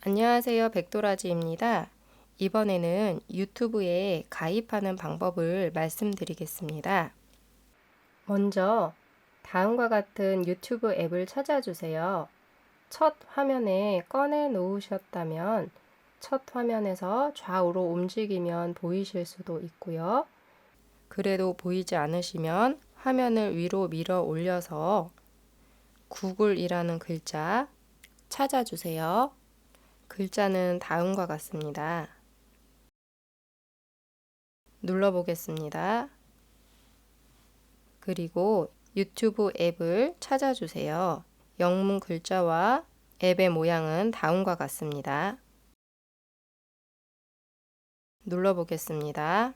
안녕하세요. 백도라지입니다. 이번에는 유튜브에 가입하는 방법을 말씀드리겠습니다. 먼저 다음과 같은 유튜브 앱을 찾아주세요. 첫 화면에 꺼내 놓으셨다면 첫 화면에서 좌우로 움직이면 보이실 수도 있고요. 그래도 보이지 않으시면 화면을 위로 밀어 올려서 구글이라는 글자 찾아주세요. 글자는 다음과 같습니다. 눌러보겠습니다. 그리고 유튜브 앱을 찾아주세요. 영문 글자와 앱의 모양은 다음과 같습니다. 눌러보겠습니다.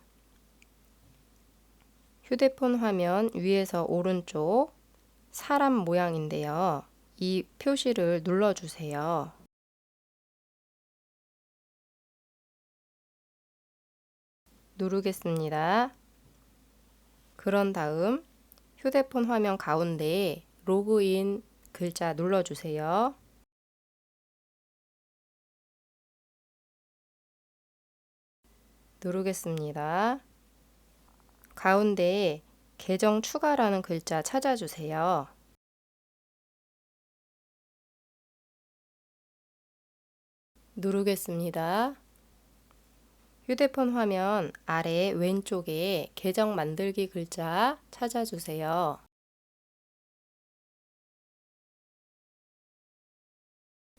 휴대폰 화면 위에서 오른쪽 사람 모양인데요. 이 표시를 눌러주세요. 누르겠습니다. 그런 다음 휴대폰 화면 가운데 로그인 글자 눌러주세요. 누르겠습니다. 가운데 계정 추가라는 글자 찾아주세요. 누르겠습니다. 휴대폰 화면 아래 왼쪽에 계정 만들기 글자 찾아주세요.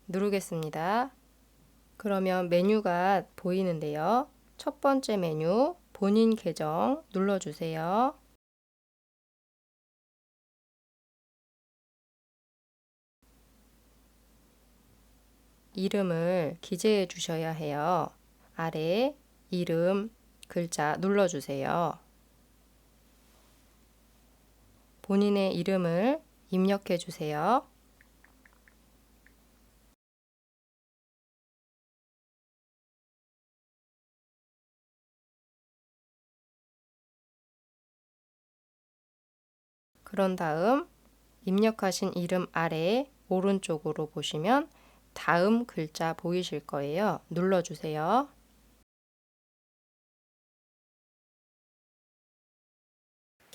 누르겠습니다. 그러면 메뉴가 보이는데요. 첫 번째 메뉴 본인 계정 눌러주세요. 이름을 기재해 주셔야 해요. 아래 이름 글자 눌러주세요. 본인의 이름을 입력해 주세요. 그런 다음 입력하신 이름 아래 오른쪽으로 보시면 다음 글자 보이실 거예요. 눌러주세요.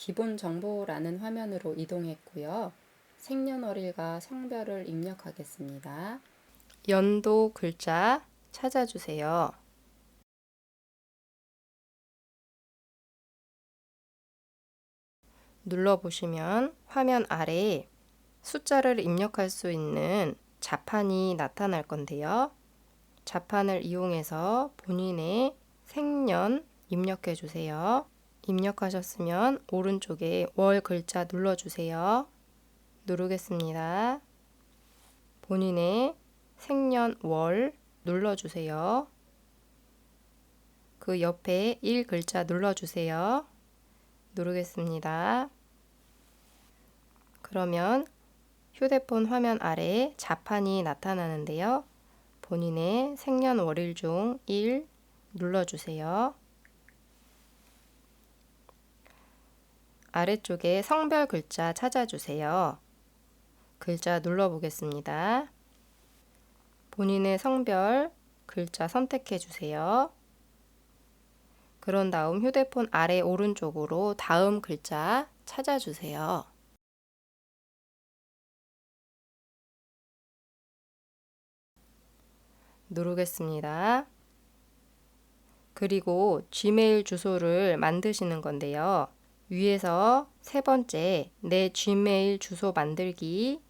기본 정보라는 화면으로 이동했고요. 생년월일과 성별을 입력하겠습니다. 연도 글자 찾아주세요. 눌러보시면 화면 아래에 숫자를 입력할 수 있는 자판이 나타날 건데요. 자판을 이용해서 본인의 생년 입력해 주세요. 입력하셨으면 오른쪽에 월 글자 눌러주세요. 누르겠습니다. 본인의 생년 월 눌러주세요. 그 옆에 1 글자 눌러주세요. 누르겠습니다. 그러면 휴대폰 화면 아래에 자판이 나타나는데요. 본인의 생년월일 중 1 눌러주세요. 아래쪽에 성별 글자 찾아주세요. 글자 눌러보겠습니다. 본인의 성별 글자 선택해 주세요. 그런 다음 휴대폰 아래 오른쪽으로 다음 글자 찾아주세요. 누르겠습니다. 그리고 지메일 주소를 만드시는 건데요. 위에서 세 번째 내 지메일 주소 만들기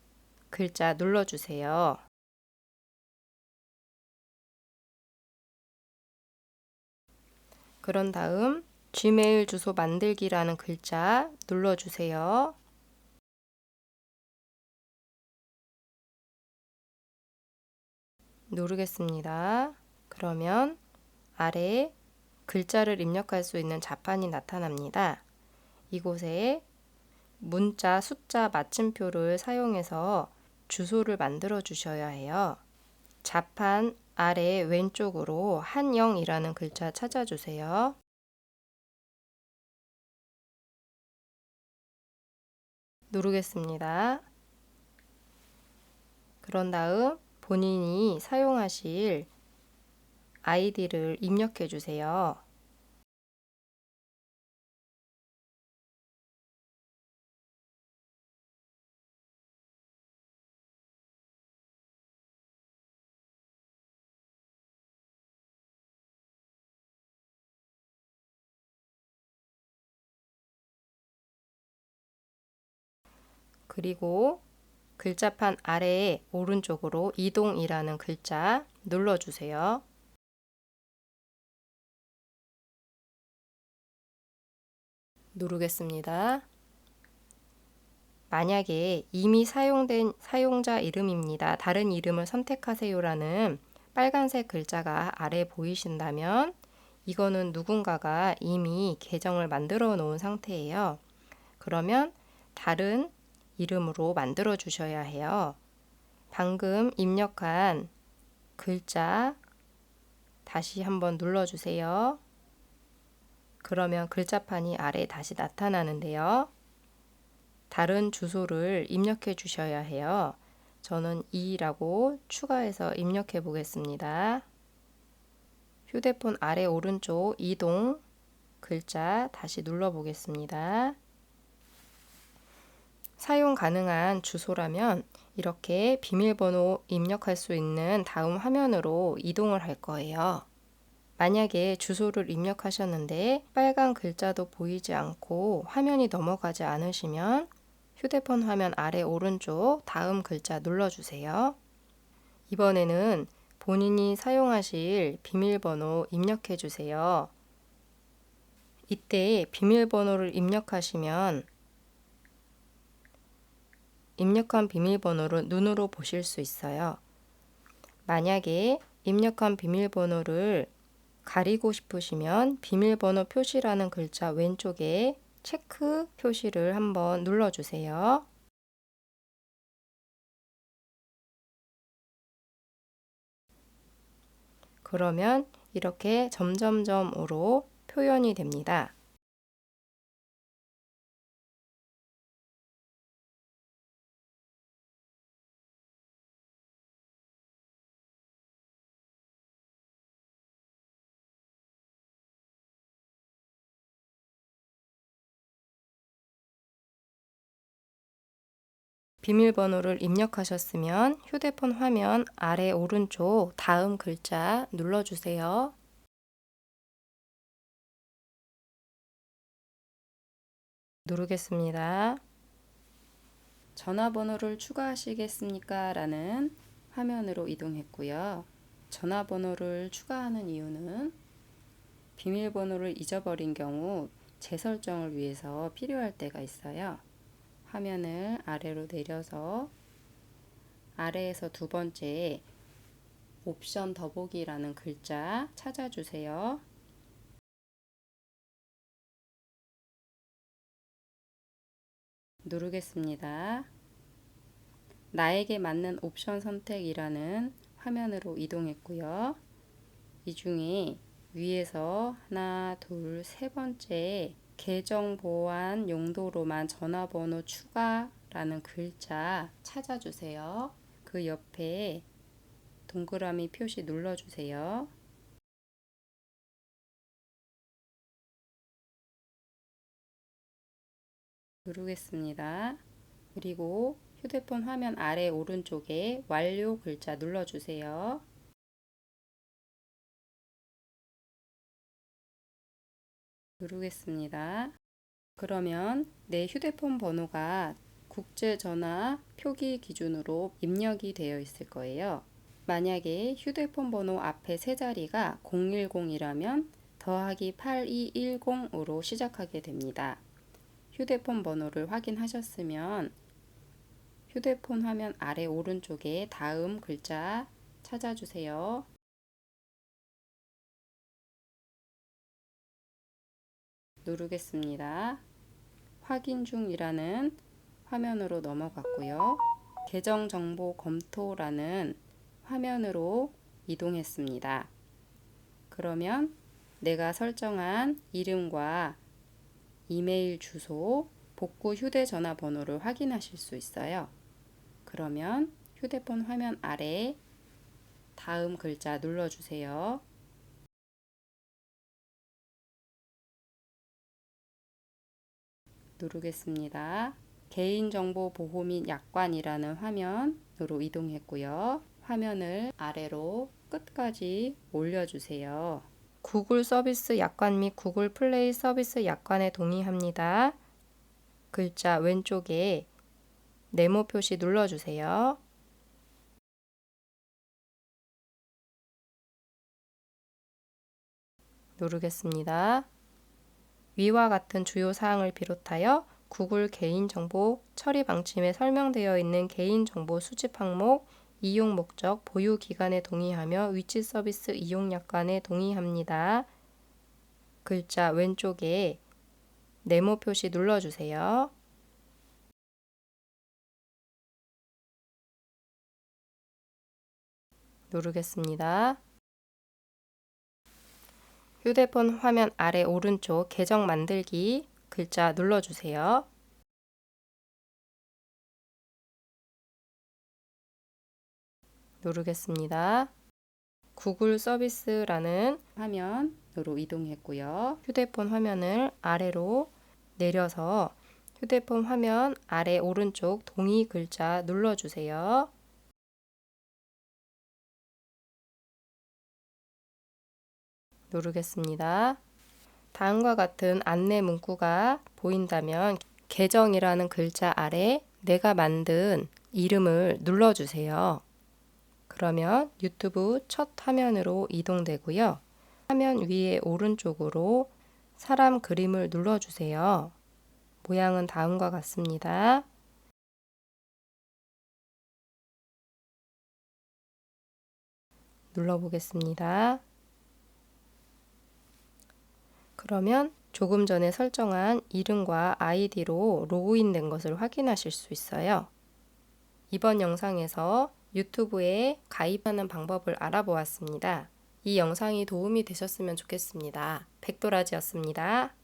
글자 눌러주세요. 그런 다음 지메일 주소 만들기라는 글자 눌러주세요. 누르겠습니다. 그러면 아래 글자를 입력할 수 있는 자판이 나타납니다. 이곳에 문자 숫자 마침표를 사용해서 주소를 만들어 주셔야 해요. 자판 아래 왼쪽으로 한영이라는 글자 찾아주세요. 누르겠습니다. 그런 다음 본인이 사용하실 아이디를 입력해 주세요. 그리고 글자판 아래에 오른쪽으로 이동이라는 글자 눌러주세요. 누르겠습니다. 만약에 이미 사용된 사용자 이름입니다. 다른 이름을 선택하세요라는 빨간색 글자가 아래 보이신다면 이거는 누군가가 이미 계정을 만들어 놓은 상태예요. 그러면 다른 이름으로 만들어 주셔야 해요. 방금 입력한 글자 다시 한번 눌러 주세요. 그러면 글자판이 아래 다시 나타나는데요. 다른 주소를 입력해 주셔야 해요. 저는 2라고 추가해서 입력해 보겠습니다. 휴대폰 아래 오른쪽 이동 글자 다시 눌러 보겠습니다. 사용 가능한 주소라면 이렇게 비밀번호 입력할 수 있는 다음 화면으로 이동을 할 거예요. 만약에 주소를 입력하셨는데 빨간 글자도 보이지 않고 화면이 넘어가지 않으시면 휴대폰 화면 아래 오른쪽 다음 글자 눌러주세요. 이번에는 본인이 사용하실 비밀번호 입력해 주세요. 이때 비밀번호를 입력하시면 입력한 비밀번호를 눈으로 보실 수 있어요. 만약에 입력한 비밀번호를 가리고 싶으시면 비밀번호 표시라는 글자 왼쪽에 체크 표시를 한번 눌러주세요. 그러면 이렇게 점점점으로 표현이 됩니다. 비밀번호를 입력하셨으면 휴대폰 화면 아래 오른쪽 다음 글자 눌러주세요. 누르겠습니다. 전화번호를 추가하시겠습니까? 라는 화면으로 이동했고요. 전화번호를 추가하는 이유는 비밀번호를 잊어버린 경우 재설정을 위해서 필요할 때가 있어요. 화면을 아래로 내려서 아래에서 두 번째 옵션 더보기라는 글자 찾아주세요. 누르겠습니다. 나에게 맞는 옵션 선택이라는 화면으로 이동했고요. 이 중에 위에서 하나, 둘, 세 번째 계정 보안 용도로만 전화번호 추가라는 글자 찾아주세요. 그 옆에 동그라미 표시 눌러주세요. 누르겠습니다. 그리고 휴대폰 화면 아래 오른쪽에 완료 글자 눌러주세요. 누르겠습니다. 그러면 내 휴대폰 번호가 국제전화 표기 기준으로 입력이 되어 있을 거예요. 만약에 휴대폰 번호 앞에 세 자리가 010이라면 더하기 8210으로 시작하게 됩니다. 휴대폰 번호를 확인하셨으면 휴대폰 화면 아래 오른쪽에 다음 글자 찾아주세요. 누르겠습니다. 확인 중이라는 화면으로 넘어갔고요. 계정 정보 검토라는 화면으로 이동했습니다. 그러면 내가 설정한 이름과 이메일 주소, 복구 휴대전화 번호를 확인하실 수 있어요. 그러면 휴대폰 화면 아래 다음 글자 눌러주세요. 누르겠습니다. 개인정보 보호 및 약관이라는 화면으로 이동했고요. 화면을 아래로 끝까지 올려주세요. 구글 서비스 약관 및 구글 플레이 서비스 약관에 동의합니다. 글자 왼쪽에 네모 표시 눌러주세요. 누르겠습니다. 위와 같은 주요 사항을 비롯하여 구글 개인정보 처리 방침에 설명되어 있는 개인정보 수집 항목, 이용 목적, 보유 기간에 동의하며 위치 서비스 이용 약관에 동의합니다. 글자 왼쪽에 네모 표시 눌러주세요. 누르겠습니다. 휴대폰 화면 아래 오른쪽 계정 만들기 글자 눌러주세요. 누르겠습니다. 구글 서비스라는 화면으로 이동했고요. 휴대폰 화면을 아래로 내려서 휴대폰 화면 아래 오른쪽 동의 글자 눌러주세요. 누르겠습니다. 다음과 같은 안내 문구가 보인다면 계정이라는 글자 아래 내가 만든 이름을 눌러주세요. 그러면 유튜브 첫 화면으로 이동되고요. 화면 위에 오른쪽으로 사람 그림을 눌러주세요. 모양은 다음과 같습니다. 눌러보겠습니다. 그러면 조금 전에 설정한 이름과 아이디로 로그인 된 것을 확인하실 수 있어요. 이번 영상에서 유튜브에 가입하는 방법을 알아보았습니다. 이 영상이 도움이 되셨으면 좋겠습니다. 백도라지였습니다.